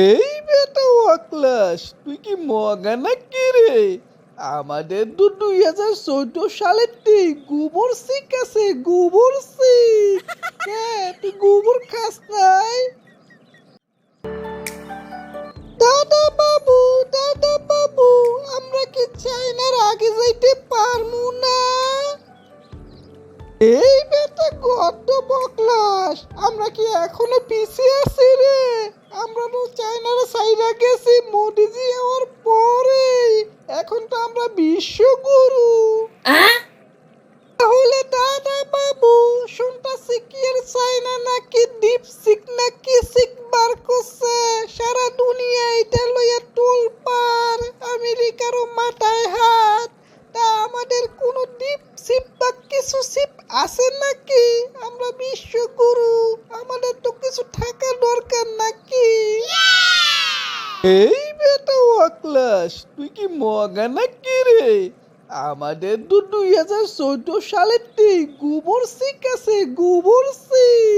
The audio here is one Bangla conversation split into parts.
এই বেটা ওয়াকলাস, তুই কি মগা নাকি রে? আমাদের তো দুই হাজার চোদ্দ সালের গোবর সিক আছে, গোবর সিক। হ্যাঁ তুই গোবর খাস নাই? দাদা বাবু দাদা বাবু, আমরা কি চাইনার আগে যাইতে পারমু না? এই বেটা গদ্দ বকলাস, আমরা কি এখনও পিছিয়ে আছি রে আমরা তো চাইনার সাইডা গেছি মোদিজি হওয়ার পরে এখন তো আমরা বিশ্বগুরু তাহলে দাদা বাবু শুনতাছি কি এর চাইনা নাকি ডিপ সিক নাকি সিক বার করছে সারা দুনিয়া এটা লইয়া টোল পার। আমেরিকারও মাথায় হাত। তা আমাদের কোনো ডিপ সিপ বা কিছু সিপ আছে নাকি? আমরা বিশ্বগুরু। আমাদের তো কিছু থাকা দরকার নাকি? এই বেটা ওয়াকলাস, তুই কি মগা নাকি রে? আমাদের তো দুই হাজার চোদ্দ সালের গোবর সিক আছে, গোবর সিক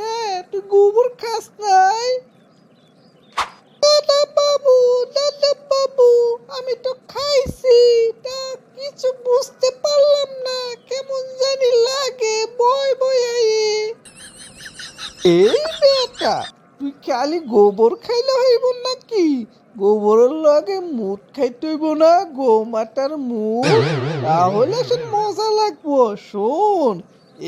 কে তুই গোবর খাস নাই। দাদা বাবু দাদা বাবু, আমি তো খাইছি। তা কিছু বুঝতে পারলাম না, কেমন জানি লাগে বয় বয় আইয়ে এই বেটা, তুই খালি গোবর খাইলে হইব নাকি? গোবরের লগে মুদ খাইতে হইব না, গোমাতার মুদ তাহলে সে মজা লাগবো, শোন,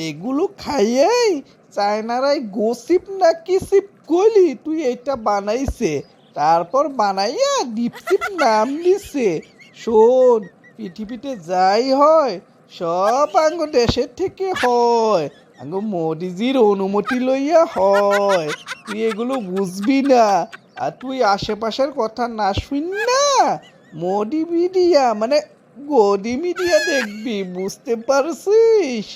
এগুলো খাইয়েই চায়নারাই গোসিপ না কিসিপ কলি তুই এটা বানাইছে। তারপর বানাইয়া ডিপসিপ নাম দিছে। শোন, পৃথিবীতে যাই হয়, সব আঙ্গ দেশের থেকে হয়। আঙ্গ মোদিজির অনুমতি লইয়া হয়। তুই এগুলো বুঝবি না। আর তুই আশেপাশের কথা না শুন না। মোদি মিডিয়া মানে গদি মিডিয়া দেখবি, বুঝতে পারছিস?